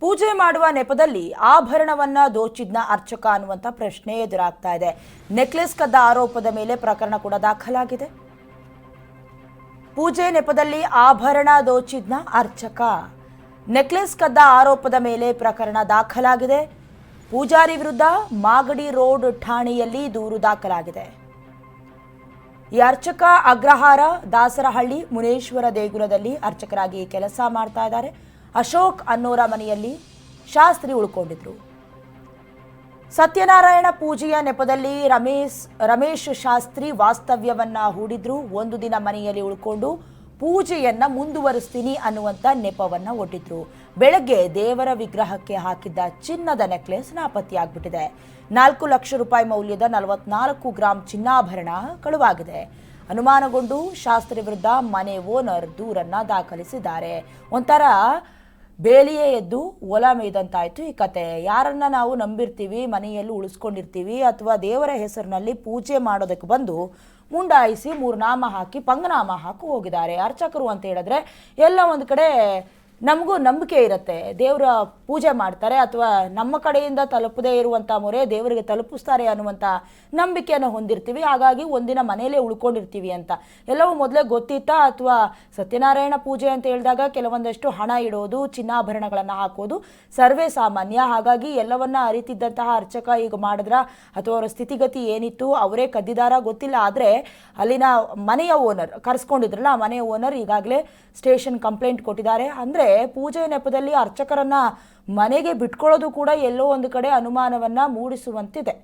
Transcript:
ಪೂಜೆ ಮಾಡುವ ನೆಪದಲ್ಲಿ ಆಭರಣವನ್ನ ದೋಚಿದ್ನ ಅರ್ಚಕ ಅನ್ನುವಂಥ ಪ್ರಶ್ನೆ ಎದುರಾಗ್ತಾ ಇದೆ. ನೆಕ್ಲೆಸ್ ಕದ್ದ ಆರೋಪದ ಮೇಲೆ ಪ್ರಕರಣ ಕೂಡ ದಾಖಲಾಗಿದೆ. ಪೂಜೆ ನೆಪದಲ್ಲಿ ಆಭರಣ ದೋಚಿದ್ನ ಅರ್ಚಕ. ನೆಕ್ಲೆಸ್ ಕದ್ದ ಆರೋಪದ ಮೇಲೆ ಪ್ರಕರಣ ದಾಖಲಾಗಿದೆ. ಪೂಜಾರಿ ವಿರುದ್ಧ ಮಾಗಡಿ ರೋಡ್ ಠಾಣೆಯಲ್ಲಿ ದೂರು ದಾಖಲಾಗಿದೆ. ಈ ಅರ್ಚಕ ಅಗ್ರಹಾರ ದಾಸರಹಳ್ಳಿ ಮುನೇಶ್ವರ ದೇಗುಲದಲ್ಲಿ ಅರ್ಚಕರಾಗಿ ಕೆಲಸ ಮಾಡ್ತಾ ಇದ್ದಾರೆ. ಅಶೋಕ್ ಅನ್ನೋರ ಮನೆಯಲ್ಲಿ ಶಾಸ್ತ್ರಿ ಉಳ್ಕೊಂಡಿದ್ರು. ಸತ್ಯನಾರಾಯಣ ಪೂಜೆಯ ನೆಪದಲ್ಲಿ ರಮೇಶ್ ರಮೇಶ್ ಶಾಸ್ತ್ರಿ ವಾಸ್ತವ್ಯವನ್ನ ಹೂಡಿದ್ರು. ಒಂದು ದಿನ ಮನೆಯಲ್ಲಿ ಉಳ್ಕೊಂಡು ಪೂಜೆಯನ್ನ ಮುಂದುವರಿಸ್ತೀನಿ ಅನ್ನುವಂಥ ನೆಪವನ್ನ ಒಡ್ಡಿದ್ರು. ಬೆಳಗ್ಗೆ ದೇವರ ವಿಗ್ರಹಕ್ಕೆ ಹಾಕಿದ್ದ ಚಿನ್ನದ ನೆಕ್ಲೆಸ್ ನಾಪತ್ತೆಯಾಗ್ಬಿಟ್ಟಿದೆ. ನಾಲ್ಕು ಲಕ್ಷ ರೂಪಾಯಿ ಮೌಲ್ಯದ ನಲವತ್ನಾಲ್ಕು ಗ್ರಾಂ ಚಿನ್ನಾಭರಣ ಕಳುವಾಗಿದೆ. ಅನುಮಾನಗೊಂಡು ಶಾಸ್ತ್ರಿ ವಿರುದ್ಧ ಮನೆ ಓನರ್ ದೂರನ್ನ ದಾಖಲಿಸಿದ್ದಾರೆ. ಒಂಥರ ಬೇಲಿಯೇ ಎದ್ದು ಒಲ ಮೇಯ್ದಂತಾಯ್ತು. ಈ ಕತೆ, ಯಾರನ್ನ ನಾವು ನಂಬಿರ್ತೀವಿ, ಮನೆಯಲ್ಲಿ ಉಳಿಸ್ಕೊಂಡಿರ್ತೀವಿ ಅಥವಾ ದೇವರ ಹೆಸರಿನಲ್ಲಿ ಪೂಜೆ ಮಾಡೋದಕ್ಕೆ ಬಂದು ಮುಂಡಾಯಿಸಿ ಮೂರು ನಾಮ ಹಾಕಿ ಪಂಗನಾಮ ಹಾಕಿ ಹೋಗಿದ್ದಾರೆ. ಅರ್ಚಕರು ಅಂತ ಹೇಳಿದ್ರೆ ಎಲ್ಲ ಒಂದು ಕಡೆ ನಮಗೂ ನಂಬಿಕೆ ಇರುತ್ತೆ. ದೇವರ ಪೂಜೆ ಮಾಡ್ತಾರೆ ಅಥವಾ ನಮ್ಮ ಕಡೆಯಿಂದ ತಲುಪದೇ ಇರುವಂಥ ಮೊರೆ ದೇವರಿಗೆ ತಲುಪಿಸ್ತಾರೆ ಅನ್ನುವಂಥ ನಂಬಿಕೆಯನ್ನು ಹೊಂದಿರ್ತೀವಿ. ಹಾಗಾಗಿ ಒಂದಿನ ಮನೆಯಲ್ಲೇ ಉಳ್ಕೊಂಡಿರ್ತೀವಿ ಅಂತ. ಎಲ್ಲವೂ ಮೊದಲೇ ಗೊತ್ತಿತ್ತಾ? ಅಥವಾ ಸತ್ಯನಾರಾಯಣ ಪೂಜೆ ಅಂತ ಹೇಳಿದಾಗ ಕೆಲವೊಂದಷ್ಟು ಹಣ ಇಡೋದು, ಚಿನ್ನಾಭರಣಗಳನ್ನು ಹಾಕೋದು ಸರ್ವೇ ಸಾಮಾನ್ಯ. ಹಾಗಾಗಿ ಎಲ್ಲವನ್ನ ಅರಿತಿದ್ದಂತಹ ಅರ್ಚಕ ಈಗ ಮಾಡಿದ್ರ ಅಥವಾ ಅವರ ಸ್ಥಿತಿಗತಿ ಏನಿತ್ತು ಅವರೇ ಕದ್ದಿದಾರ ಗೊತ್ತಿಲ್ಲ. ಆದರೆ ಅಲ್ಲಿನ ಮನೆಯ ಓನರ್ ಕರೆಸ್ಕೊಂಡಿದ್ರಲ್ಲ ಆ ಮನೆಯ ಓನರ್ ಈಗಾಗಲೇ ಸ್ಟೇಷನ್ ಕಂಪ್ಲೇಂಟ್ ಕೊಟ್ಟಿದ್ದಾರೆ. ಅಂದರೆ ಪೂಜೆ ನೆಪದಲ್ಲಿ ಅರ್ಚಕರನ್ನ ಮನೆಗೆ ಬಿಟ್ಕೊಳ್ಳೋದು ಕೂಡ ಎಲ್ಲೋ ಒಂದು ಕಡೆ ಅನುಮಾನವನ್ನು ಮೂಡಿಸುವಂತಿದೆ.